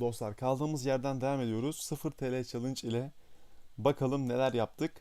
Dostlar kaldığımız yerden devam ediyoruz. 0 TL challenge ile bakalım neler yaptık.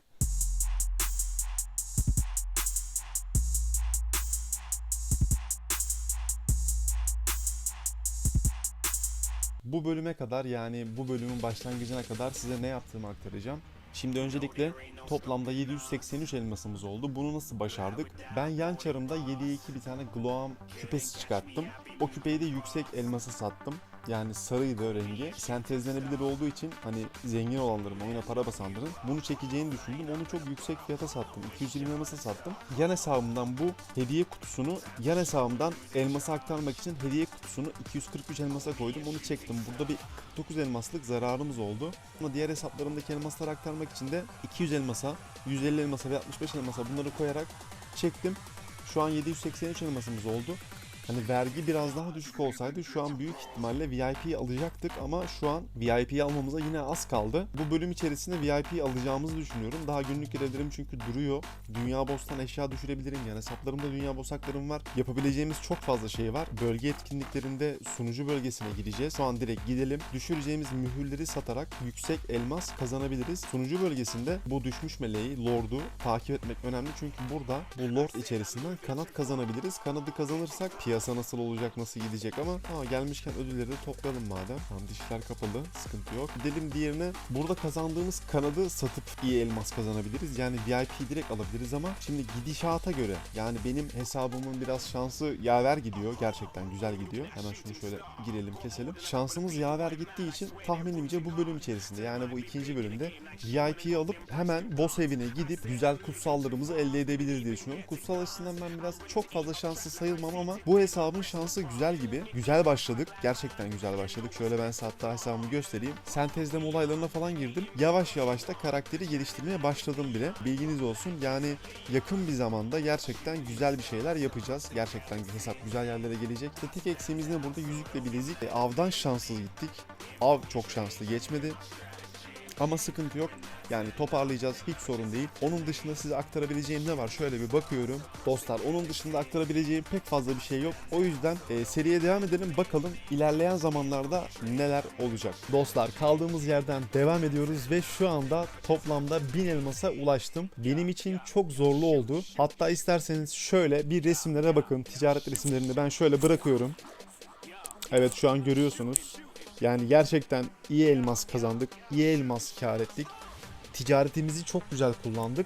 Bu bölüme kadar yani bu bölümün başlangıcına kadar size ne yaptığımı aktaracağım. Şimdi öncelikle toplamda 783 elmasımız oldu. Bunu nasıl başardık? Ben yan çarımda 7'ye 2 bir tane Gloam küpesi çıkarttım. O küpeyi de yüksek elması sattım. Yani sarıydı rengi. Sentezlenebilir olduğu için hani zengin olanların, oyuna para basanların bunu çekeceğini düşündüm. Onu çok yüksek fiyata sattım. 220 elmasa sattım. Yan hesabımdan bu hediye kutusunu yan hesabımdan elmasa aktarmak için hediye kutusunu 243 elmasa koydum. Onu çektim. Burada bir 49 elmaslık zararımız oldu. Ama diğer hesaplarımdaki elmasları aktarmak için de 200 elmasa, 150 elmasa ve 65 elmasa bunları koyarak çektim. Şu an 783 elmasımız oldu. Hani vergi biraz daha düşük olsaydı şu an büyük ihtimalle VIP'yi alacaktık ama şu an VIP'yi almamıza yine az kaldı. Bu bölüm içerisinde VIP'yi alacağımızı düşünüyorum. Daha günlük görevlerim çünkü duruyor. Dünya boss'tan eşya düşürebilirim yani hesaplarımda dünya boss haklarım var. Yapabileceğimiz çok fazla şey var. Bölge etkinliklerinde sunucu bölgesine gideceğiz. Şu an direkt gidelim. Düşüreceğimiz mühürleri satarak yüksek elmas kazanabiliriz. Sunucu bölgesinde bu düşmüş meleği, lord'u takip etmek önemli çünkü burada bu lord içerisinden kanat kazanabiliriz. Kanadı kazanırsak piyasa nasıl olacak, nasıl gidecek ama ha, gelmişken ödülleri de toplayalım madem. Tamam dişler kapalı, sıkıntı yok. Gidelim diğerine. Burada kazandığımız kanadı satıp iyi elmas kazanabiliriz. Yani VIP direkt alabiliriz ama şimdi gidişata göre yani benim hesabımın biraz şansı yaver gidiyor. Gerçekten güzel gidiyor. Hemen şunu şöyle girelim, keselim. Şansımız yaver gittiği için tahminimce bu bölüm içerisinde yani bu ikinci bölümde VIP'yi alıp hemen boss evine gidip güzel kutsallarımızı elde edebiliriz diye düşünüyorum. Kutsal açısından ben biraz çok fazla şanslı sayılmam ama bu hesabın şansı güzel gibi. Güzel başladık. Gerçekten güzel başladık. Şöyle ben size hatta hesabımı göstereyim. Sentezleme olaylarına falan girdim. Yavaş yavaş da karakteri geliştirmeye başladım bile. Bilginiz olsun. Yani yakın bir zamanda gerçekten güzel bir şeyler yapacağız. Gerçekten hesap güzel yerlere gelecek. İşte tek eksiğimiz ne burada? Yüzükle bilezik. E, avdan şanssız gittik. Av çok şanslı geçmedi. Ama sıkıntı yok. Yani toparlayacağız hiç sorun değil. Onun dışında size aktarabileceğim ne var? Şöyle bir bakıyorum. Dostlar onun dışında aktarabileceğim pek fazla bir şey yok. O yüzden e, seriye devam edelim. Bakalım ilerleyen zamanlarda neler olacak. Dostlar kaldığımız yerden devam ediyoruz ve şu anda toplamda 1000 elmasa ulaştım. Benim için çok zorlu oldu. Hatta isterseniz şöyle bir resimlere bakın. Ticaret resimlerini ben şöyle bırakıyorum. Evet şu an görüyorsunuz. Yani gerçekten iyi elmas kazandık. iyi elmas kar ettik. Ticaretimizi çok güzel kullandık.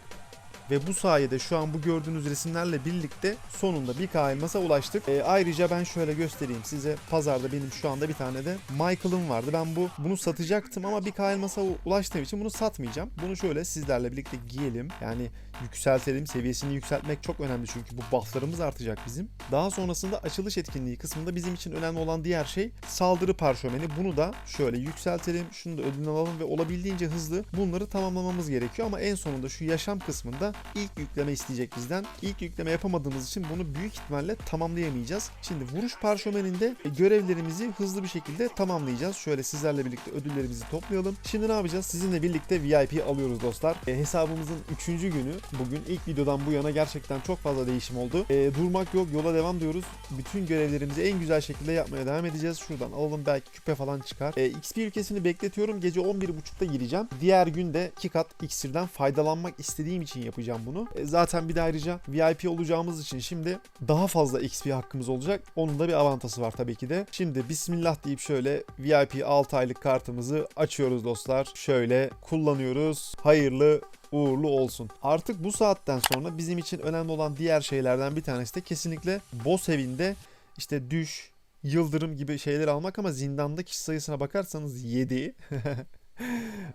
Ve bu sayede şu an bu gördüğünüz resimlerle birlikte sonunda bir K elmasa ulaştık. E, ayrıca ben şöyle göstereyim size. Pazarda benim şu anda bir tane de Michael'ım vardı. Ben bu bunu satacaktım ama bir K elmasa ulaştığım için bunu satmayacağım. Bunu şöyle sizlerle birlikte giyelim. Yani yükseltelim. Seviyesini yükseltmek çok önemli çünkü bu bufflarımız artacak bizim. Daha sonrasında açılış etkinliği kısmında bizim için önemli olan diğer şey saldırı parşömeni. Bunu da şöyle yükseltelim. Şunu da ödülünü alalım ve olabildiğince hızlı bunları tamamlamamız gerekiyor. Ama en sonunda şu yaşam kısmında ilk yükleme isteyecek bizden. İlk yükleme yapamadığımız için bunu büyük ihtimalle tamamlayamayacağız. Şimdi vuruş parşömeninde görevlerimizi hızlı bir şekilde tamamlayacağız. Şöyle sizlerle birlikte ödüllerimizi toplayalım. Şimdi ne yapacağız? Sizinle birlikte VIP alıyoruz dostlar. E, hesabımızın 3. günü. Bugün ilk videodan bu yana gerçekten çok fazla değişim oldu. E, durmak yok, yola devam diyoruz. Bütün görevlerimizi en güzel şekilde yapmaya devam edeceğiz. Şuradan alalım belki küpe falan çıkar. E, XP ülkesini bekletiyorum. Gece 11.30'da gireceğim. Diğer günde 2 kat iksirden faydalanmak istediğim için yapacağım bunu. E, zaten bir de ayrıca VIP olacağımız için şimdi daha fazla XP hakkımız olacak. Onun da bir avantajı var tabii ki de. Şimdi bismillah deyip şöyle VIP 6 aylık kartımızı açıyoruz dostlar. Şöyle kullanıyoruz. Hayırlı uğurlu olsun. Artık bu saatten sonra bizim için önemli olan diğer şeylerden bir tanesi de kesinlikle boss evinde işte düş, yıldırım gibi şeyler almak ama zindanda kişi sayısına bakarsanız 7.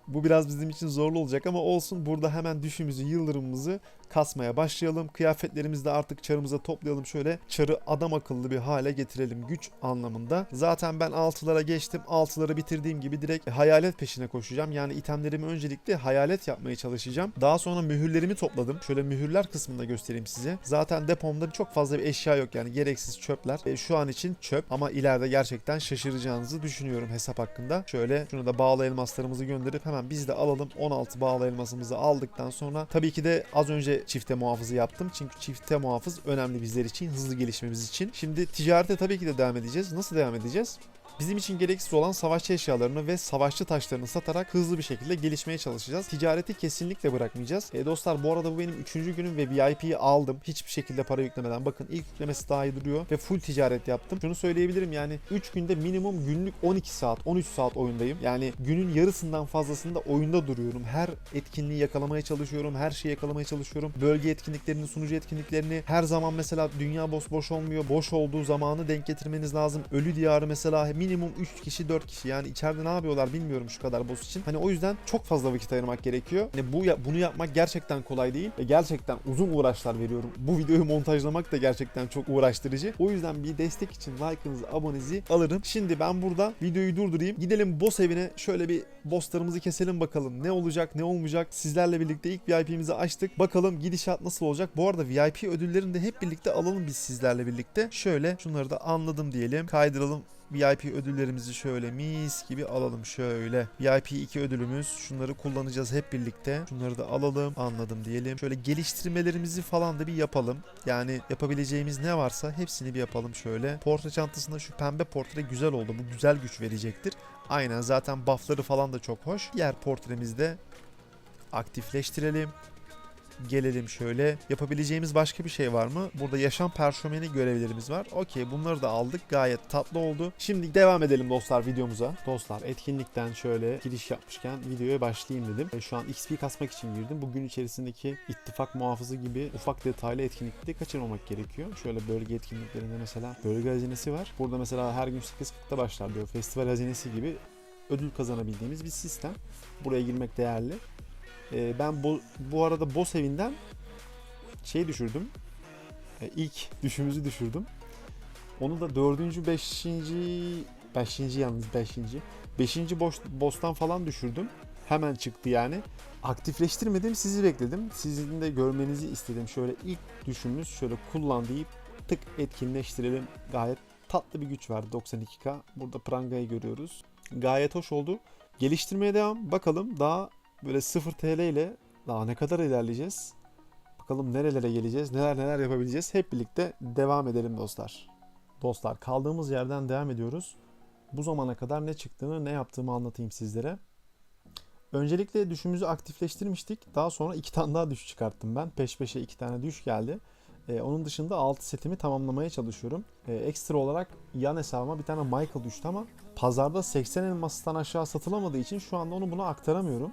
Bu biraz bizim için zorlu olacak ama olsun. Burada hemen düşümüzü, yıldırımımızı kasmaya başlayalım. Kıyafetlerimizi de artık çarımıza toplayalım. Şöyle çarı adam akıllı bir hale getirelim güç anlamında. Zaten ben altılara geçtim. Altıları bitirdiğim gibi direkt hayalet peşine koşacağım. Yani itemlerimi öncelikle hayalet yapmaya çalışacağım. Daha sonra mühürlerimi topladım. Şöyle mühürler kısmında göstereyim size. Zaten depomda çok fazla bir eşya yok yani gereksiz çöpler. E, şu an için çöp ama ileride gerçekten şaşıracağınızı düşünüyorum hesap hakkında. Şöyle şunu da bağlı elmaslarımızı gönderip hemen biz de alalım. 16 bağlı elmasımızı aldıktan sonra tabii ki de az önce çifte muhafızı yaptım. Çünkü çifte muhafız önemli bizler için, hızlı gelişmemiz için. Şimdi ticarete tabii ki de devam edeceğiz. Nasıl devam edeceğiz? Bizim için gereksiz olan savaşçı eşyalarını ve savaşçı taşlarını satarak hızlı bir şekilde gelişmeye çalışacağız. Ticareti kesinlikle bırakmayacağız. E dostlar bu arada bu benim 3. günüm ve VIP'yi aldım. Hiçbir şekilde para yüklemeden. Bakın ilk yüklemesi daha iyi duruyor ve full ticaret yaptım. Şunu söyleyebilirim yani 3 günde minimum günlük 12 saat, 13 saat oyundayım. Yani günün yarısından fazlasında oyunda duruyorum. Her etkinliği yakalamaya çalışıyorum. Her şeyi yakalamaya çalışıyorum. Bölge etkinliklerini, sunucu etkinliklerini her zaman mesela dünya boş boş olmuyor. Boş olduğu zamanı denk getirmeniz lazım. Ölü diyarı mesela minimum 3 kişi 4 kişi yani içeride ne yapıyorlar bilmiyorum şu kadar boss için. Hani o yüzden çok fazla vakit ayırmak gerekiyor. Hani bu bunu yapmak gerçekten kolay değil ve gerçekten uzun uğraşlar veriyorum. Bu videoyu montajlamak da gerçekten çok uğraştırıcı. O yüzden bir destek için like'ınızı, abonenizi alırım. Şimdi ben burada videoyu durdurayım. Gidelim boss evine şöyle bir bosslarımızı keselim bakalım. Ne olacak, ne olmayacak. Sizlerle birlikte ilk VIP'mizi açtık. Bakalım gidişat nasıl olacak. Bu arada VIP ödüllerini de hep birlikte alalım biz sizlerle birlikte. Şöyle şunları da anladım diyelim. Kaydıralım VIP ödüllerimizi şöyle mis gibi alalım şöyle. VIP 2 ödülümüz. Şunları kullanacağız hep birlikte. Şunları da alalım. Anladım diyelim. Şöyle geliştirmelerimizi falan da bir yapalım. Yani yapabileceğimiz ne varsa hepsini bir yapalım şöyle. Portre çantasında şu pembe portre güzel oldu. Bu güzel güç verecektir. Aynen zaten buffları falan da çok hoş. Diğer portremizde aktifleştirelim. Gelelim şöyle. Yapabileceğimiz başka bir şey var mı? Burada yaşam perşomeni görevlerimiz var. Okey bunları da aldık. Gayet tatlı oldu. Şimdi devam edelim dostlar videomuza. Dostlar etkinlikten şöyle giriş yapmışken videoya başlayayım dedim. E, Şu an XP kasmak için girdim. Bugün içerisindeki ittifak muhafızı gibi ufak detaylı etkinlikleri kaçırmamak gerekiyor. Şöyle bölge etkinliklerinde mesela bölge hazinesi var. Burada mesela her gün 8.40'da başlar diyor. Festival hazinesi gibi ödül kazanabildiğimiz bir sistem. Buraya girmek değerli. Ee, ben bu, bu arada boss evinden şey düşürdüm. Ee, ilk düşümüzü düşürdüm. Onu da dördüncü, beşinci, beşinci yalnız beşinci. Beşinci boss, boss'tan falan düşürdüm. Hemen çıktı yani. Aktifleştirmedim, sizi bekledim. Sizin de görmenizi istedim. Şöyle ilk düşümümüz şöyle kullan deyip tık etkinleştirelim. Gayet tatlı bir güç verdi 92k. Burada prangayı görüyoruz. Gayet hoş oldu. Geliştirmeye devam. Bakalım daha böyle 0 TL ile daha ne kadar ilerleyeceğiz? Bakalım nerelere geleceğiz, neler neler yapabileceğiz. Hep birlikte devam edelim dostlar. Dostlar kaldığımız yerden devam ediyoruz. Bu zamana kadar ne çıktığını, ne yaptığımı anlatayım sizlere. Öncelikle düşümüzü aktifleştirmiştik. Daha sonra iki tane daha düş çıkarttım ben. Peş peşe iki tane düş geldi. Ee, onun dışında 6 setimi tamamlamaya çalışıyorum. Ee, ekstra olarak yan hesabıma bir tane Michael düştü ama pazarda 80 elmastan aşağı satılamadığı için şu anda onu buna aktaramıyorum.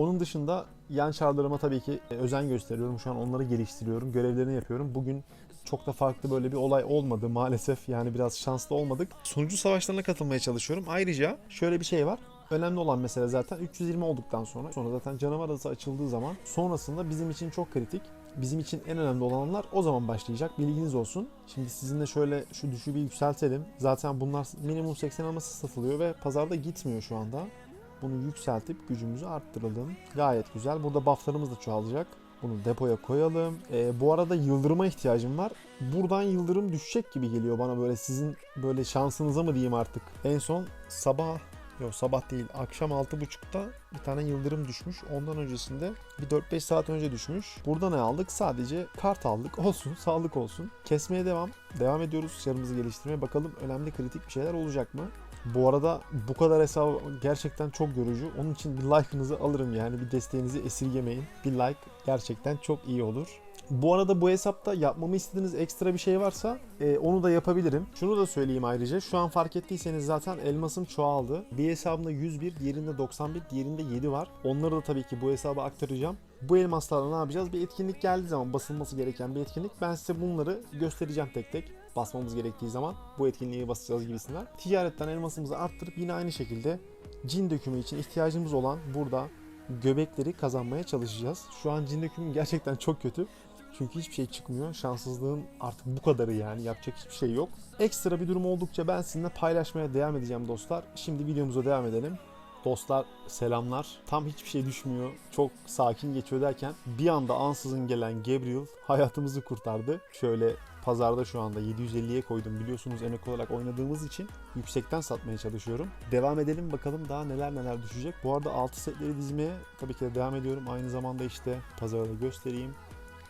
Onun dışında yan çarlarıma tabii ki e, özen gösteriyorum. Şu an onları geliştiriyorum. Görevlerini yapıyorum. Bugün çok da farklı böyle bir olay olmadı maalesef. Yani biraz şanslı olmadık. Sunucu savaşlarına katılmaya çalışıyorum. Ayrıca şöyle bir şey var. Önemli olan mesele zaten 320 olduktan sonra sonra zaten canavar adası açıldığı zaman sonrasında bizim için çok kritik. Bizim için en önemli olanlar o zaman başlayacak. Bilginiz olsun. Şimdi sizinle şöyle şu düşü bir yükseltelim. Zaten bunlar minimum 80 alması satılıyor ve pazarda gitmiyor şu anda. Bunu yükseltip gücümüzü arttıralım. Gayet güzel. Burada bufflarımız da çoğalacak. Bunu depoya koyalım. Ee, bu arada yıldırıma ihtiyacım var. Buradan yıldırım düşecek gibi geliyor bana böyle sizin böyle şansınıza mı diyeyim artık. En son sabah Yok sabah değil akşam 6.30'da bir tane yıldırım düşmüş. Ondan öncesinde bir 4-5 saat önce düşmüş. Burada ne aldık? Sadece kart aldık. Olsun sağlık olsun. Kesmeye devam. Devam ediyoruz çarımızı geliştirmeye. Bakalım önemli kritik bir şeyler olacak mı? Bu arada bu kadar hesabı gerçekten çok yorucu. Onun için bir like'ınızı alırım yani bir desteğinizi esirgemeyin. Bir like gerçekten çok iyi olur. Bu arada bu hesapta yapmamı istediğiniz ekstra bir şey varsa e, onu da yapabilirim. Şunu da söyleyeyim ayrıca. Şu an fark ettiyseniz zaten elmasım çoğaldı. Bir hesabımda 101, diğerinde 91, diğerinde 7 var. Onları da tabii ki bu hesaba aktaracağım. Bu elmaslarla ne yapacağız? Bir etkinlik geldiği zaman basılması gereken bir etkinlik. Ben size bunları göstereceğim tek tek. Basmamız gerektiği zaman bu etkinliği basacağız gibisinden. Ticaretten elmasımızı arttırıp yine aynı şekilde cin dökümü için ihtiyacımız olan burada göbekleri kazanmaya çalışacağız. Şu an cin dökümüm gerçekten çok kötü. Çünkü hiçbir şey çıkmıyor. Şanssızlığın artık bu kadarı yani. Yapacak hiçbir şey yok. Ekstra bir durum oldukça ben sizinle paylaşmaya devam edeceğim dostlar. Şimdi videomuza devam edelim. Dostlar selamlar. Tam hiçbir şey düşmüyor. Çok sakin geçiyor derken bir anda ansızın gelen Gabriel hayatımızı kurtardı. Şöyle pazarda şu anda 750'ye koydum. Biliyorsunuz emek olarak oynadığımız için yüksekten satmaya çalışıyorum. Devam edelim bakalım daha neler neler düşecek. Bu arada 6 setleri dizmeye tabii ki de devam ediyorum. Aynı zamanda işte pazarda göstereyim.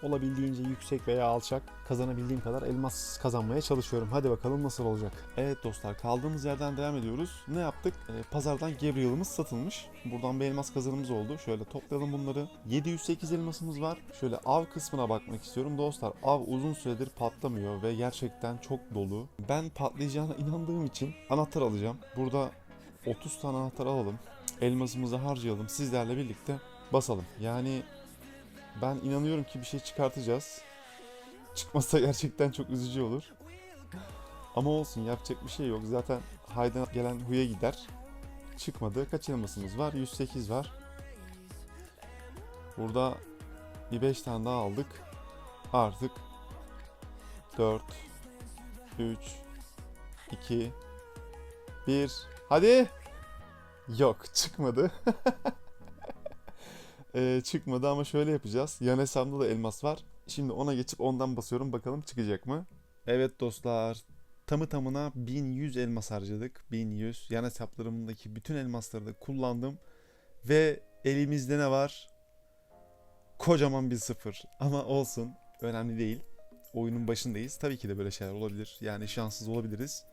Olabildiğince yüksek veya alçak kazanabildiğim kadar elmas kazanmaya çalışıyorum. Hadi bakalım nasıl olacak. Evet dostlar kaldığımız yerden devam ediyoruz. Ne yaptık? Ee, pazardan Gabriel'ımız satılmış. Buradan bir elmas kazanımız oldu. Şöyle toplayalım bunları. 708 elmasımız var. Şöyle av kısmına bakmak istiyorum. Dostlar av uzun süredir patlamıyor ve gerçekten çok dolu. Ben patlayacağına inandığım için anahtar alacağım. Burada 30 tane anahtar alalım. Elmasımızı harcayalım. Sizlerle birlikte basalım. Yani ben inanıyorum ki bir şey çıkartacağız. Çıkmazsa gerçekten çok üzücü olur. Ama olsun yapacak bir şey yok. Zaten haydan gelen huya gider. Çıkmadı. Kaç elmasımız var? 108 var. Burada bir 5 tane daha aldık. Artık 4 3 2 1 Hadi. Yok çıkmadı. Ee, çıkmadı ama şöyle yapacağız. Yan hesabımda da elmas var. Şimdi ona geçip ondan basıyorum. Bakalım çıkacak mı? Evet dostlar. Tamı tamına 1100 elmas harcadık. 1100. Yan hesaplarımdaki bütün elmasları da kullandım. Ve elimizde ne var? Kocaman bir sıfır. Ama olsun. Önemli değil. Oyunun başındayız. Tabii ki de böyle şeyler olabilir. Yani şanssız olabiliriz.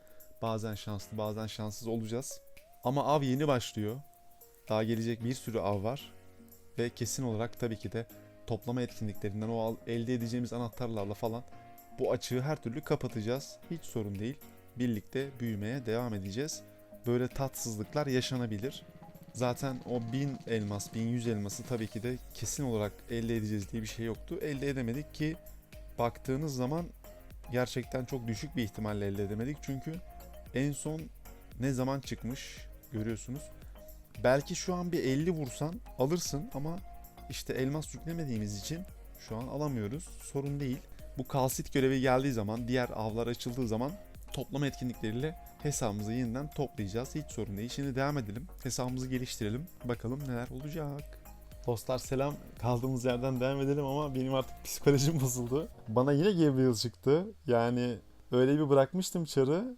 Bazen şanslı bazen şanssız olacağız. Ama av yeni başlıyor. Daha gelecek bir sürü av var. Ve kesin olarak tabii ki de toplama etkinliklerinden o elde edeceğimiz anahtarlarla falan bu açığı her türlü kapatacağız. Hiç sorun değil. Birlikte büyümeye devam edeceğiz. Böyle tatsızlıklar yaşanabilir. Zaten o 1000 elmas, 1100 elması tabii ki de kesin olarak elde edeceğiz diye bir şey yoktu. Elde edemedik ki baktığınız zaman gerçekten çok düşük bir ihtimalle elde edemedik. Çünkü en son ne zaman çıkmış görüyorsunuz. Belki şu an bir 50 vursan alırsın ama işte elmas yüklemediğimiz için şu an alamıyoruz. Sorun değil. Bu kalsit görevi geldiği zaman, diğer avlar açıldığı zaman toplama etkinlikleriyle hesabımızı yeniden toplayacağız. Hiç sorun değil. Şimdi devam edelim. Hesabımızı geliştirelim. Bakalım neler olacak. Dostlar selam. Kaldığımız yerden devam edelim ama benim artık psikolojim bozuldu. Bana yine Gabriel çıktı. Yani öyle bir bırakmıştım çarı.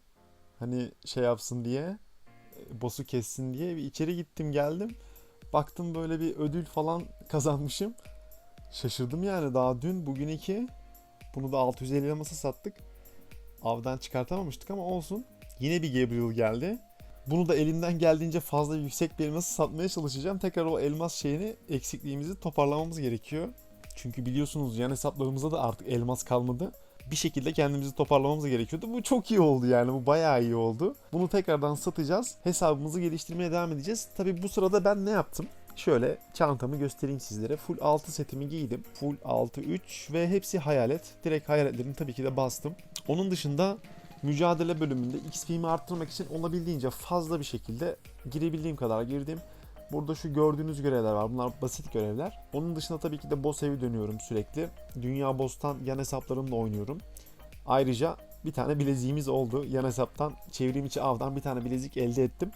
Hani şey yapsın diye. Boss'u kessin diye. Bir içeri gittim geldim. Baktım böyle bir ödül falan kazanmışım. Şaşırdım yani daha dün bugün iki. Bunu da 650 elmasa sattık. Avdan çıkartamamıştık ama olsun. Yine bir Gabriel geldi. Bunu da elimden geldiğince fazla yüksek bir elması satmaya çalışacağım. Tekrar o elmas şeyini eksikliğimizi toparlamamız gerekiyor. Çünkü biliyorsunuz yan hesaplarımızda da artık elmas kalmadı. Bir şekilde kendimizi toparlamamız gerekiyordu. Bu çok iyi oldu yani. Bu bayağı iyi oldu. Bunu tekrardan satacağız. Hesabımızı geliştirmeye devam edeceğiz. Tabii bu sırada ben ne yaptım? Şöyle çantamı göstereyim sizlere. Full 6 setimi giydim. Full 6 3 ve hepsi hayalet. Direkt hayaletlerini tabii ki de bastım. Onun dışında mücadele bölümünde XP'mi arttırmak için olabildiğince fazla bir şekilde girebildiğim kadar girdim. Burada şu gördüğünüz görevler var. Bunlar basit görevler. Onun dışında tabii ki de boss evi dönüyorum sürekli. Dünya boss'tan yan hesaplarımla oynuyorum. Ayrıca bir tane bileziğimiz oldu. Yan hesaptan çevrim içi avdan bir tane bilezik elde ettim.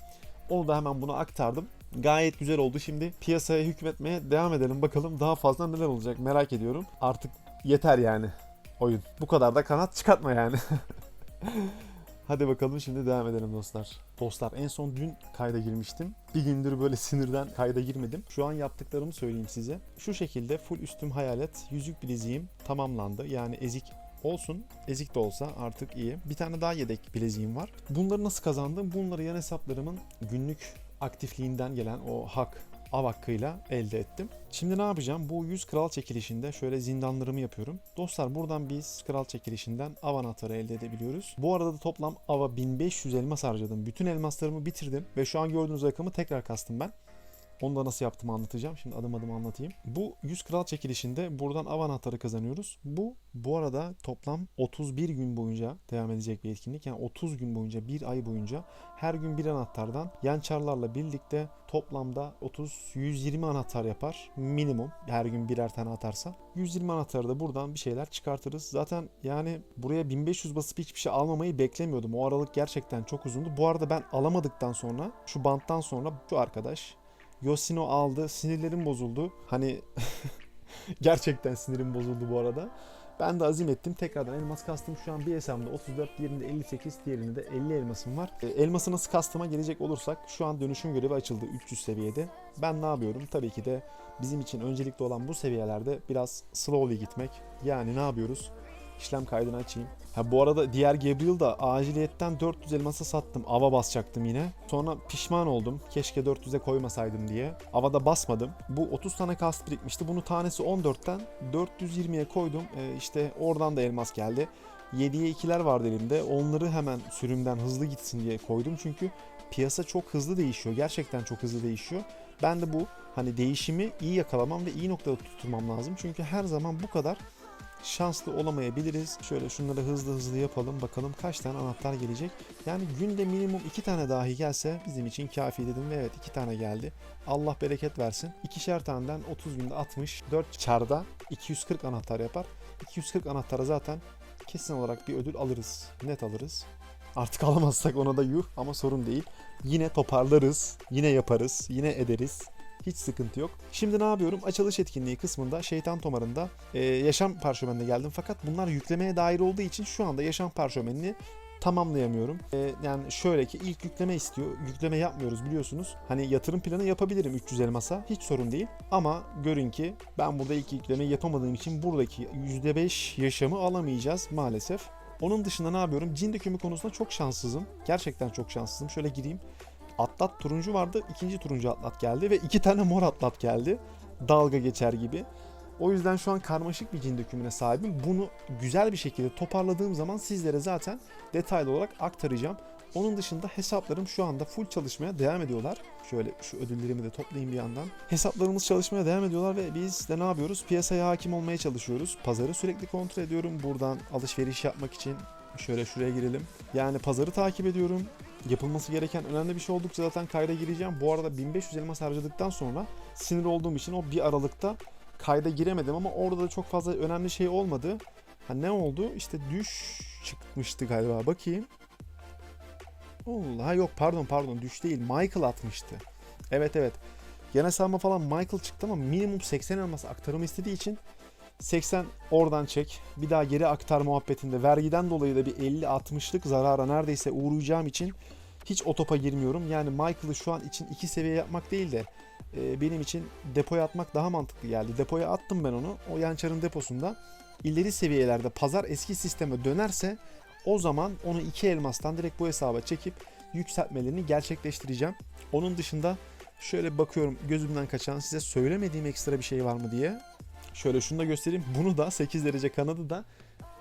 Onu da hemen buna aktardım. Gayet güzel oldu. Şimdi piyasaya hükmetmeye devam edelim. Bakalım daha fazla neler olacak merak ediyorum. Artık yeter yani oyun. Bu kadar da kanat çıkartma yani. Hadi bakalım şimdi devam edelim dostlar. Dostlar en son dün kayda girmiştim. Bir gündür böyle sinirden kayda girmedim. Şu an yaptıklarımı söyleyeyim size. Şu şekilde full üstüm hayalet, yüzük bileziğim tamamlandı. Yani ezik olsun. Ezik de olsa artık iyi. Bir tane daha yedek bileziğim var. Bunları nasıl kazandım? Bunları yan hesaplarımın günlük aktifliğinden gelen o hak av hakkıyla elde ettim. Şimdi ne yapacağım? Bu 100 kral çekilişinde şöyle zindanlarımı yapıyorum. Dostlar buradan biz kral çekilişinden av anahtarı elde edebiliyoruz. Bu arada da toplam ava 1500 elmas harcadım. Bütün elmaslarımı bitirdim ve şu an gördüğünüz rakamı tekrar kastım ben. Onu da nasıl yaptığımı anlatacağım. Şimdi adım adım anlatayım. Bu 100 kral çekilişinde buradan av anahtarı kazanıyoruz. Bu bu arada toplam 31 gün boyunca devam edecek bir etkinlik. Yani 30 gün boyunca, bir ay boyunca her gün bir anahtardan yan çarlarla birlikte toplamda 30-120 anahtar yapar. Minimum her gün birer tane atarsa. 120 anahtarı da buradan bir şeyler çıkartırız. Zaten yani buraya 1500 basıp hiçbir şey almamayı beklemiyordum. O aralık gerçekten çok uzundu. Bu arada ben alamadıktan sonra şu banttan sonra şu arkadaş Yoshino aldı. Sinirlerim bozuldu. Hani gerçekten sinirim bozuldu bu arada. Ben de azim ettim. Tekrardan elmas kastım. Şu an bir hesabımda 34, diğerinde 58, diğerinde de 50 elmasım var. E, elması nasıl kastıma gelecek olursak şu an dönüşüm görevi açıldı 300 seviyede. Ben ne yapıyorum? Tabii ki de bizim için öncelikli olan bu seviyelerde biraz slowly gitmek. Yani ne yapıyoruz? İşlem kaydını açayım. Ha bu arada diğer Gabriel'da aciliyetten 400 elması sattım. Ava basacaktım yine. Sonra pişman oldum. Keşke 400'e koymasaydım diye. Ava'da basmadım. Bu 30 tane kast birikmişti. Bunu tanesi 14'ten 420'ye koydum. Ee, işte oradan da elmas geldi. 7'ye 2'ler vardı elimde. Onları hemen sürümden hızlı gitsin diye koydum. Çünkü piyasa çok hızlı değişiyor. Gerçekten çok hızlı değişiyor. Ben de bu hani değişimi iyi yakalamam ve iyi noktada tutturmam lazım. Çünkü her zaman bu kadar şanslı olamayabiliriz. Şöyle şunları hızlı hızlı yapalım. Bakalım kaç tane anahtar gelecek. Yani günde minimum iki tane dahi gelse bizim için kafi dedim ve evet iki tane geldi. Allah bereket versin. İkişer taneden 30 günde 60, 4 çarda 240 anahtar yapar. 240 anahtara zaten kesin olarak bir ödül alırız. Net alırız. Artık alamazsak ona da yuh ama sorun değil. Yine toparlarız, yine yaparız, yine ederiz. Hiç sıkıntı yok. Şimdi ne yapıyorum? Açılış etkinliği kısmında şeytan tomarında e, yaşam parşömenine geldim. Fakat bunlar yüklemeye dair olduğu için şu anda yaşam parşömenini tamamlayamıyorum. E, yani şöyle ki ilk yükleme istiyor. Yükleme yapmıyoruz biliyorsunuz. Hani yatırım planı yapabilirim 300 elmasa. Hiç sorun değil. Ama görün ki ben burada ilk yüklemeyi yapamadığım için buradaki %5 yaşamı alamayacağız maalesef. Onun dışında ne yapıyorum? Cin dökümü konusunda çok şanssızım. Gerçekten çok şanssızım. Şöyle gireyim. Atlat turuncu vardı. ikinci turuncu atlat geldi ve iki tane mor atlat geldi. Dalga geçer gibi. O yüzden şu an karmaşık bir cin dökümüne sahibim. Bunu güzel bir şekilde toparladığım zaman sizlere zaten detaylı olarak aktaracağım. Onun dışında hesaplarım şu anda full çalışmaya devam ediyorlar. Şöyle şu ödüllerimi de toplayayım bir yandan. Hesaplarımız çalışmaya devam ediyorlar ve biz de ne yapıyoruz? Piyasaya hakim olmaya çalışıyoruz. Pazarı sürekli kontrol ediyorum. Buradan alışveriş yapmak için şöyle şuraya girelim. Yani pazarı takip ediyorum. Yapılması gereken önemli bir şey oldukça zaten kayda gireceğim. Bu arada 1500 elmas harcadıktan sonra sinir olduğum için o bir aralıkta kayda giremedim ama orada da çok fazla önemli şey olmadı. Ha ne oldu? İşte düş çıkmıştı galiba. Bakayım. Allah yok pardon pardon düş değil. Michael atmıştı. Evet evet. Yan hesabıma falan Michael çıktı ama minimum 80 elmas aktarımı istediği için 80 oradan çek. Bir daha geri aktar muhabbetinde vergiden dolayı da bir 50-60'lık zarara neredeyse uğrayacağım için hiç o girmiyorum. Yani Michael'ı şu an için iki seviye yapmak değil de e, benim için depoya atmak daha mantıklı geldi. Depoya attım ben onu. O yançarın deposunda ileri seviyelerde pazar eski sisteme dönerse o zaman onu iki elmastan direkt bu hesaba çekip yükseltmelerini gerçekleştireceğim. Onun dışında şöyle bakıyorum gözümden kaçan size söylemediğim ekstra bir şey var mı diye. Şöyle şunu da göstereyim. Bunu da 8 derece kanadı da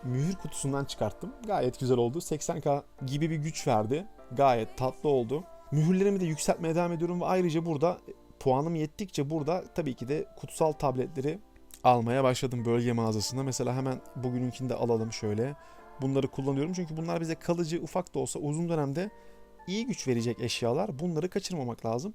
mühür kutusundan çıkarttım. Gayet güzel oldu. 80k gibi bir güç verdi. Gayet tatlı oldu. Mühürlerimi de yükseltmeye devam ediyorum ve ayrıca burada puanım yettikçe burada tabii ki de kutsal tabletleri almaya başladım bölge mağazasında. Mesela hemen bugününkini de alalım şöyle. Bunları kullanıyorum çünkü bunlar bize kalıcı ufak da olsa uzun dönemde iyi güç verecek eşyalar. Bunları kaçırmamak lazım.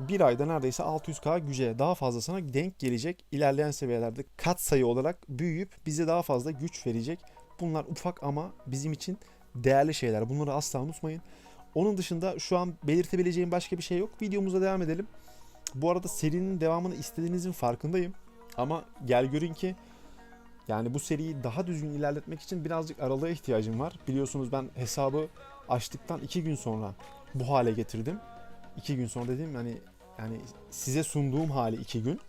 Bir ayda neredeyse 600k güce daha fazlasına denk gelecek. İlerleyen seviyelerde kat sayı olarak büyüyüp bize daha fazla güç verecek. Bunlar ufak ama bizim için değerli şeyler. Bunları asla unutmayın. Onun dışında şu an belirtebileceğim başka bir şey yok. Videomuza devam edelim. Bu arada serinin devamını istediğinizin farkındayım. Ama gel görün ki yani bu seriyi daha düzgün ilerletmek için birazcık aralığa ihtiyacım var. Biliyorsunuz ben hesabı açtıktan 2 gün sonra bu hale getirdim. 2 gün sonra dediğim yani yani size sunduğum hali 2 gün.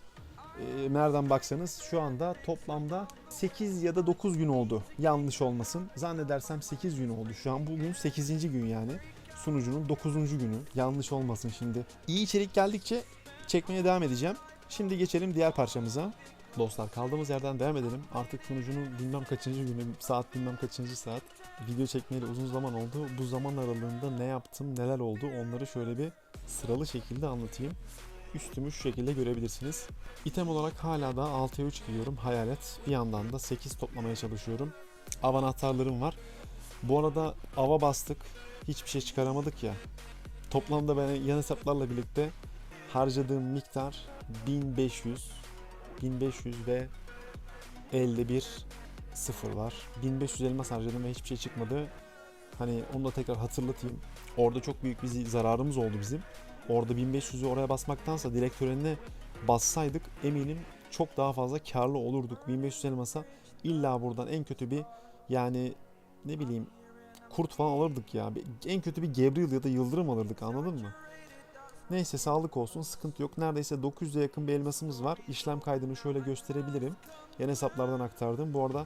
Ee, nereden baksanız şu anda toplamda 8 ya da 9 gün oldu. Yanlış olmasın. Zannedersem 8 gün oldu. Şu an bugün 8. gün yani. Sunucunun 9. günü. Yanlış olmasın şimdi. İyi içerik geldikçe çekmeye devam edeceğim. Şimdi geçelim diğer parçamıza. Dostlar kaldığımız yerden devam edelim. Artık sunucunun bilmem kaçıncı günü, saat bilmem kaçıncı saat. Video çekmeyeli uzun zaman oldu. Bu zaman aralığında ne yaptım, neler oldu onları şöyle bir sıralı şekilde anlatayım. Üstümü şu şekilde görebilirsiniz. İtem olarak hala da 6'ya 3 gidiyorum. Hayalet. Bir yandan da 8 toplamaya çalışıyorum. Av anahtarlarım var. Bu arada ava bastık. Hiçbir şey çıkaramadık ya. Toplamda ben yan hesaplarla birlikte harcadığım miktar 1500 1500 ve elde bir sıfır var. 1500 elmas harcadım ve hiçbir şey çıkmadı. Hani onu da tekrar hatırlatayım. Orada çok büyük bir zararımız oldu bizim. Orada 1500'ü oraya basmaktansa direkt törenine bassaydık eminim çok daha fazla karlı olurduk. 1500 elmasa İlla buradan en kötü bir yani ne bileyim kurt falan alırdık ya. En kötü bir Gabriel ya da Yıldırım alırdık anladın mı? Neyse sağlık olsun sıkıntı yok. Neredeyse 900'e yakın bir elmasımız var. İşlem kaydını şöyle gösterebilirim. Yan hesaplardan aktardım. Bu arada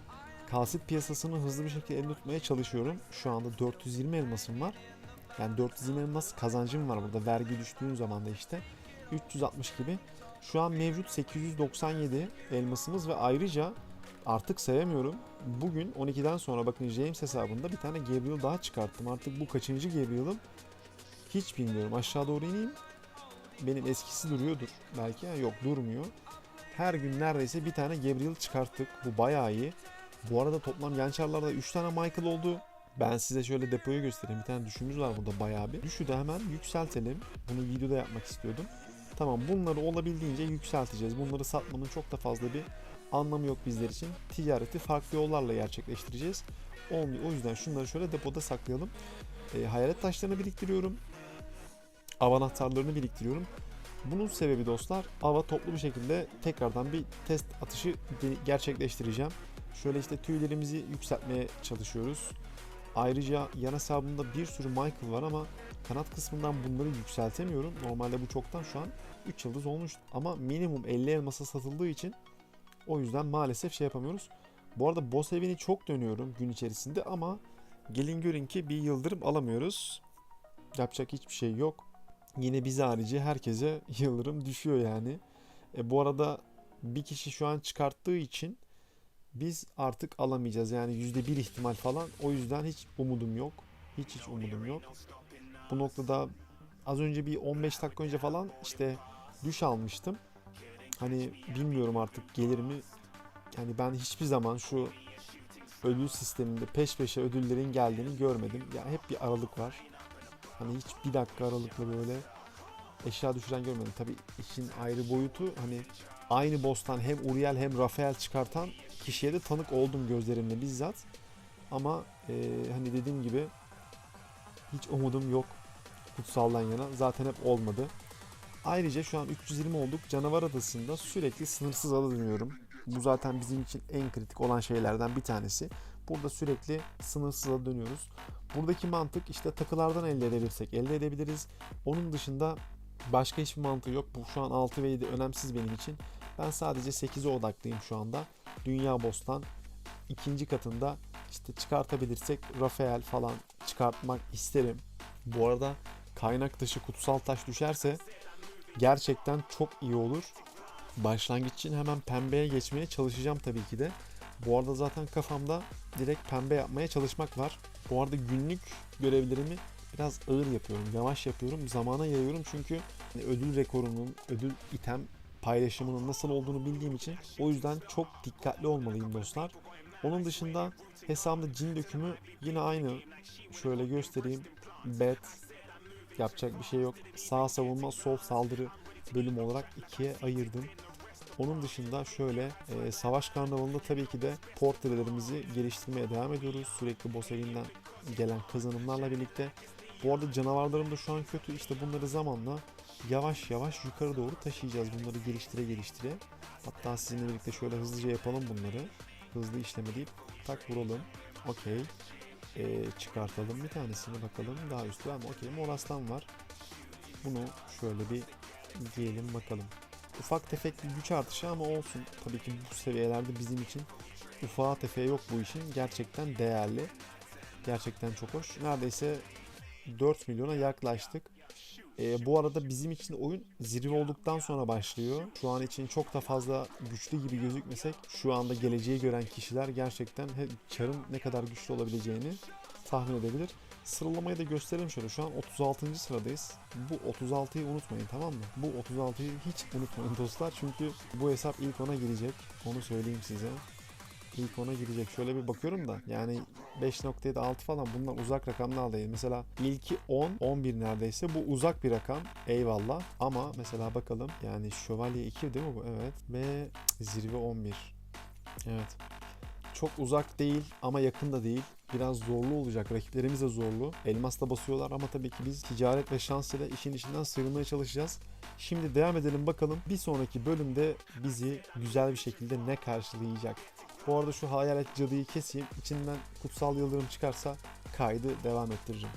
kalsit piyasasını hızlı bir şekilde elinde tutmaya çalışıyorum. Şu anda 420 elmasım var. Yani 420 elmas kazancım var burada. Vergi düştüğün zaman da işte 360 gibi. Şu an mevcut 897 elmasımız ve ayrıca artık sayamıyorum. Bugün 12'den sonra bakın James hesabında bir tane Gabriel daha çıkarttım. Artık bu kaçıncı Gabriel'ım hiç bilmiyorum. Aşağı doğru ineyim. Benim eskisi duruyordur belki. Yok durmuyor. Her gün neredeyse bir tane Gabriel çıkarttık. Bu bayağı iyi. Bu arada toplam yançarlarda 3 tane Michael oldu. Ben size şöyle depoyu göstereyim. Bir tane düşümüz var burada bayağı bir. Düşü de hemen yükseltelim. Bunu videoda yapmak istiyordum. Tamam bunları olabildiğince yükselteceğiz. Bunları satmanın çok da fazla bir anlamı yok bizler için. Ticareti farklı yollarla gerçekleştireceğiz. Olmuyor. O yüzden şunları şöyle depoda saklayalım. E, hayalet taşlarını biriktiriyorum. Av anahtarlarını biriktiriyorum. Bunun sebebi dostlar ava toplu bir şekilde tekrardan bir test atışı gerçekleştireceğim. Şöyle işte tüylerimizi yükseltmeye çalışıyoruz. Ayrıca yan hesabımda bir sürü Michael var ama kanat kısmından bunları yükseltemiyorum. Normalde bu çoktan şu an 3 yıldız olmuş. Ama minimum 50 elmasa satıldığı için o yüzden maalesef şey yapamıyoruz. Bu arada boss evini çok dönüyorum gün içerisinde ama gelin görün ki bir yıldırım alamıyoruz. Yapacak hiçbir şey yok. Yine biz harici herkese yıldırım düşüyor yani. E, bu arada bir kişi şu an çıkarttığı için biz artık alamayacağız. Yani %1 ihtimal falan. O yüzden hiç umudum yok. Hiç hiç umudum yok. Bu noktada az önce bir 15 dakika önce falan işte düş almıştım. Hani bilmiyorum artık gelir mi. Yani ben hiçbir zaman şu ödül sisteminde peş peşe ödüllerin geldiğini görmedim. Ya hep bir aralık var. Hani hiç bir dakika aralıkla böyle eşya düşüren görmedim. Tabii işin ayrı boyutu hani aynı boss'tan hem Uriel hem Rafael çıkartan kişiye de tanık oldum gözlerimle bizzat. Ama eee, hani dediğim gibi hiç umudum yok kutsaldan yana. Zaten hep olmadı. Ayrıca şu an 320 olduk. Canavar Adası'nda sürekli sınırsız ada dönüyorum. Bu zaten bizim için en kritik olan şeylerden bir tanesi. Burada sürekli sınırsız ada dönüyoruz. Buradaki mantık işte takılardan elde edebilirsek elde edebiliriz. Onun dışında başka hiçbir mantığı yok. Bu şu an 6 ve 7 önemsiz benim için. Ben sadece 8'e odaklıyım şu anda. Dünya Boss'tan ikinci katında işte çıkartabilirsek Rafael falan çıkartmak isterim. Bu arada kaynak taşı kutsal taş düşerse gerçekten çok iyi olur. Başlangıç için hemen pembeye geçmeye çalışacağım tabii ki de. Bu arada zaten kafamda direkt pembe yapmaya çalışmak var. Bu arada günlük görevlerimi biraz ağır yapıyorum, yavaş yapıyorum, zamana yayıyorum çünkü hani ödül rekorunun, ödül item paylaşımının nasıl olduğunu bildiğim için o yüzden çok dikkatli olmalıyım dostlar. Onun dışında hesabımda cin dökümü yine aynı. Şöyle göstereyim. Bet yapacak bir şey yok. Sağ savunma, sol saldırı bölüm olarak ikiye ayırdım. Onun dışında şöyle e, savaş karnavalında tabii ki de portrelerimizi geliştirmeye devam ediyoruz. Sürekli boss gelen kazanımlarla birlikte. Bu arada canavarlarım da şu an kötü. İşte bunları zamanla yavaş yavaş yukarı doğru taşıyacağız. Bunları geliştire geliştire. Hatta sizinle birlikte şöyle hızlıca yapalım bunları. Hızlı işleme deyip tak vuralım. Okey. Ee, çıkartalım bir tanesini bakalım. Daha üstü ama okey. Moras'tan var. Bunu şöyle bir diyelim bakalım. Ufak tefek bir güç artışı ama olsun. Tabii ki bu seviyelerde bizim için ufağa tefeğe yok bu işin. Gerçekten değerli. Gerçekten çok hoş. Neredeyse 4 milyona yaklaştık. Ee, bu arada bizim için oyun zirve olduktan sonra başlıyor. Şu an için çok da fazla güçlü gibi gözükmesek şu anda geleceği gören kişiler gerçekten çarın ne kadar güçlü olabileceğini tahmin edebilir. Sıralamayı da gösterelim şöyle. Şu an 36. sıradayız. Bu 36'yı unutmayın tamam mı? Bu 36'yı hiç unutmayın dostlar. Çünkü bu hesap ilk ona girecek. Onu söyleyeyim size. İlk ona girecek. Şöyle bir bakıyorum da yani 5.7 6 falan bunlar uzak rakamlar değil. Mesela ilki 10, 11 neredeyse. Bu uzak bir rakam. Eyvallah. Ama mesela bakalım. Yani şövalye 2 değil mi bu? Evet. Ve zirve 11. Evet. Çok uzak değil ama yakın da değil. Biraz zorlu olacak. Rakiplerimiz de zorlu. Elmasla basıyorlar ama tabii ki biz ticaret ve şans ile işin içinden sıyrılmaya çalışacağız. Şimdi devam edelim bakalım. Bir sonraki bölümde bizi güzel bir şekilde ne karşılayacak. Bu arada şu hayalet cadıyı keseyim. İçinden kutsal yıldırım çıkarsa kaydı devam ettireceğim.